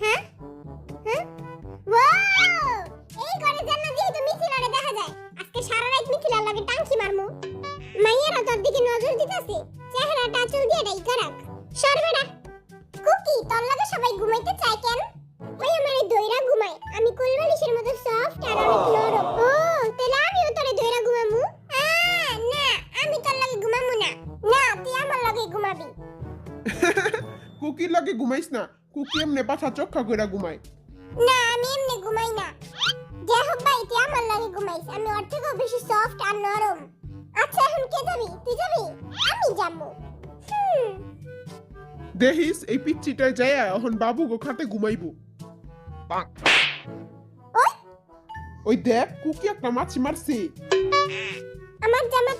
হ্যাঁ? হ্যাঁ? তোর সবাই ঘুমাইতে চায় কেন? ওই আমারে দইরা আমি কুলবালিশের মতো সফট আর ও, তাহলে আমিও তোরে দইরা ঘুমামু? না, আমি তোর লাগে ঘুমামু না। না, তুই আমার লাগে ঘুমাবি। কুকির লাগে ঘুমাইস না। কুকি এমনি পাছা চক্কা কইরা ঘুমায়। না আমি এমনি ঘুমাই না। যাই হোক ভাই তুই আমার লাগে ঘুমাইস। আমি ওর থেকেও বেশি সফট আর নরম। আচ্ছা এখন কে যাবি? তুই যাবি? আমি যাব। দেখিস এই পিচ্চিটায় যায় এখন বাবু গো খাতে ঘুমাইবো। ওই? ওই দেখ কুকি একটা মাছি মারছে। আমার থেকে